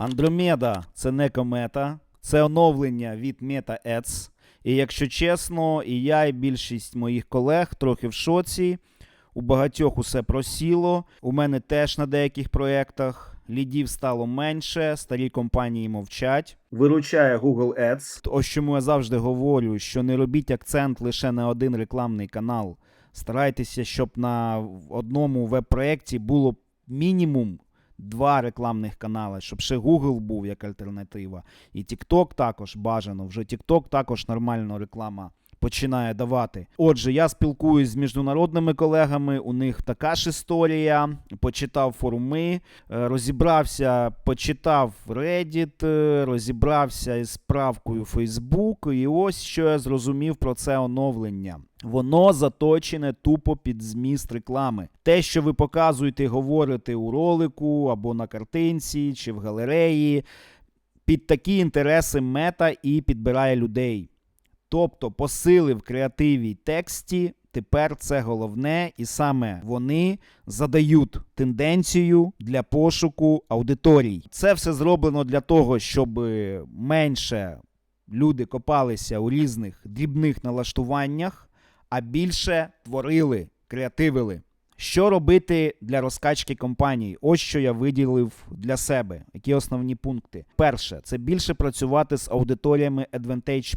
Андромеда це не комета, це оновлення від Meta Ads. І якщо чесно, і я, і більшість моїх колег трохи в шоці. У багатьох усе просіло. У мене теж на деяких проєктах лідів стало менше, старі компанії мовчать. Виручає Google Ads. Ось чому я завжди говорю, що не робіть акцент лише на один рекламний канал. Старайтеся, щоб на одному веб-проєкті було мінімум два рекламних канали, щоб ще Google був як альтернатива. І TikTok також бажано. Вже TikTok також нормально реклама починає давати. Отже, я спілкуюсь з міжнародними колегами. У них така ж історія. Почитав форуми, е, розібрався, почитав Reddit, е, розібрався із справкою Facebook. І ось що я зрозумів про це оновлення. Воно заточене тупо під зміст реклами. Те, що ви показуєте, і говорите у ролику або на картинці чи в галереї, під такі інтереси мета і підбирає людей. Тобто посили в креативі тексті тепер це головне, і саме вони задають тенденцію для пошуку аудиторій. Це все зроблено для того, щоб менше люди копалися у різних дрібних налаштуваннях, а більше творили, креативили. Що робити для розкачки компаній? Ось що я виділив для себе. Які основні пункти? Перше, це більше працювати з аудиторіями Advantage.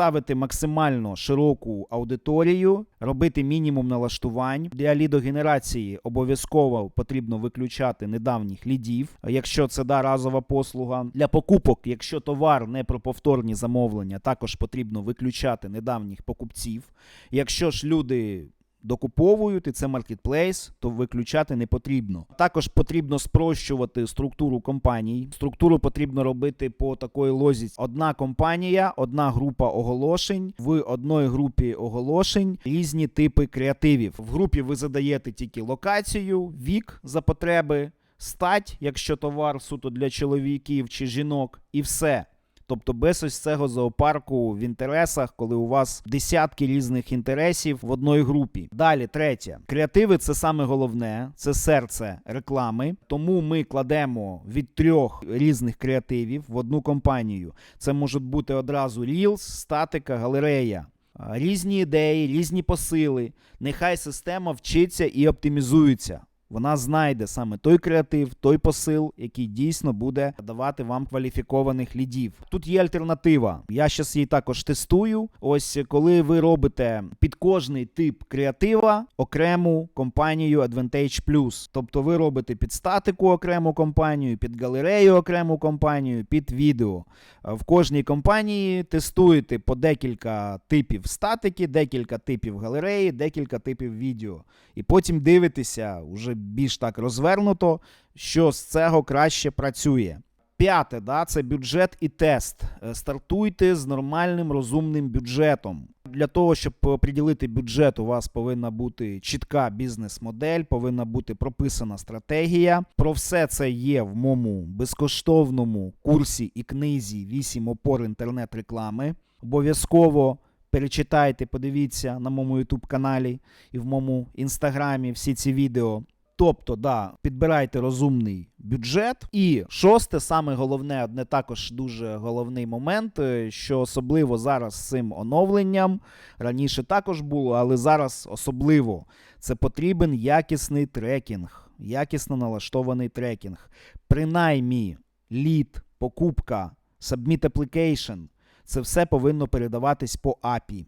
Ставити максимально широку аудиторію, робити мінімум налаштувань. Для лідогенерації обов'язково потрібно виключати недавніх лідів, якщо це да разова послуга. Для покупок, якщо товар не про повторні замовлення, також потрібно виключати недавніх покупців. Якщо ж люди докуповують, і це маркетплейс, то виключати не потрібно. Також потрібно спрощувати структуру компаній. Структуру потрібно робити по такої лозі: одна компанія, одна група оголошень. В одної групі оголошень різні типи креативів. В групі ви задаєте тільки локацію, вік за потреби, стать, якщо товар суто для чоловіків чи жінок, і все. Тобто без ось цього зоопарку в інтересах, коли у вас десятки різних інтересів в одній групі. Далі, третє. Креативи це саме головне, це серце реклами. Тому ми кладемо від трьох різних креативів в одну компанію. Це можуть бути одразу Reels, статика, галерея. Різні ідеї, різні посили. Нехай система вчиться і оптимізується. Вона знайде саме той креатив, той посил, який дійсно буде давати вам кваліфікованих лідів. Тут є альтернатива. Я зараз її також тестую. Ось коли ви робите під кожний тип креатива окрему компанію Advantage Plus. Тобто ви робите під статику окрему компанію, під галерею окрему компанію, під відео. В кожній компанії тестуєте по декілька типів статики, декілька типів галереї, декілька типів відео. І потім дивитеся уже більш так розвернуто, що з цього краще працює. П'яте, да, це бюджет і тест. Е, Стартуйте з нормальним розумним бюджетом. Для того, щоб приділити бюджет, у вас повинна бути чітка бізнес-модель, повинна бути прописана стратегія. Про все це є в моєму безкоштовному курсі і книзі 8 опор інтернет-реклами. Обов'язково перечитайте, подивіться на моєму YouTube каналі і в моєму інстаграмі всі ці відео. Тобто, да, підбирайте розумний бюджет. І шосте, саме головне, одне також дуже головний момент, е, що особливо зараз з цим оновленням раніше також було, але зараз особливо це потрібен якісний трекінг, якісно налаштований трекінг. Принаймні, лід, покупка, submit application – це все повинно передаватись по API.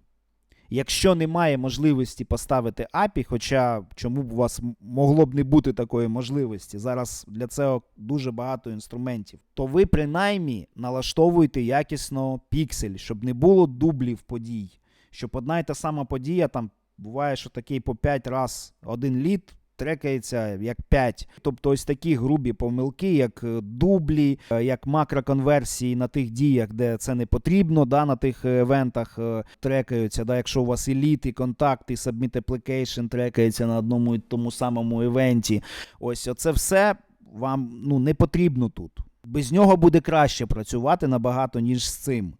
Якщо немає можливості поставити API, хоча чому б у вас могло б не бути такої можливості, зараз для цього дуже багато інструментів, то ви принаймні налаштовуєте якісно піксель, щоб не було дублів подій. Щоб одна й та сама подія, там буває, що такий по 5 раз один лід трекається як 5. Тобто ось такі грубі помилки, як е, дублі, е, як макроконверсії на тих діях, де це не потрібно, да, на тих е, евентах е, трекаються. Да, якщо у вас і лід, і контакт, і submit application трекається на одному і тому самому івенті. Ось оце все вам ну, не потрібно тут. Без нього буде краще працювати набагато, ніж з цим.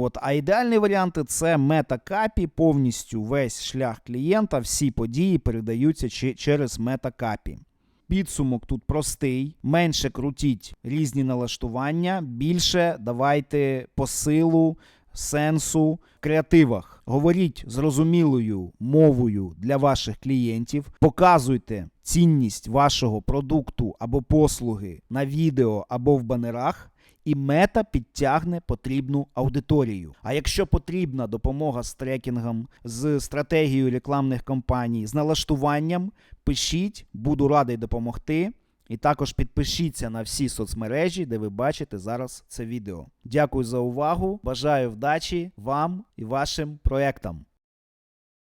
От, а ідеальний варіант це метакапі, повністю весь шлях клієнта, всі події передаються через метакапі. Підсумок тут простий: менше крутіть різні налаштування, більше давайте посилу, сенсу креативах. Говоріть зрозумілою мовою для ваших клієнтів, показуйте цінність вашого продукту або послуги на відео або в банерах. І мета підтягне потрібну аудиторію. А якщо потрібна допомога з трекінгом, з стратегією рекламних кампаній, з налаштуванням, пишіть, буду радий допомогти. І також підпишіться на всі соцмережі, де ви бачите зараз це відео. Дякую за увагу. Бажаю вдачі вам і вашим проектам.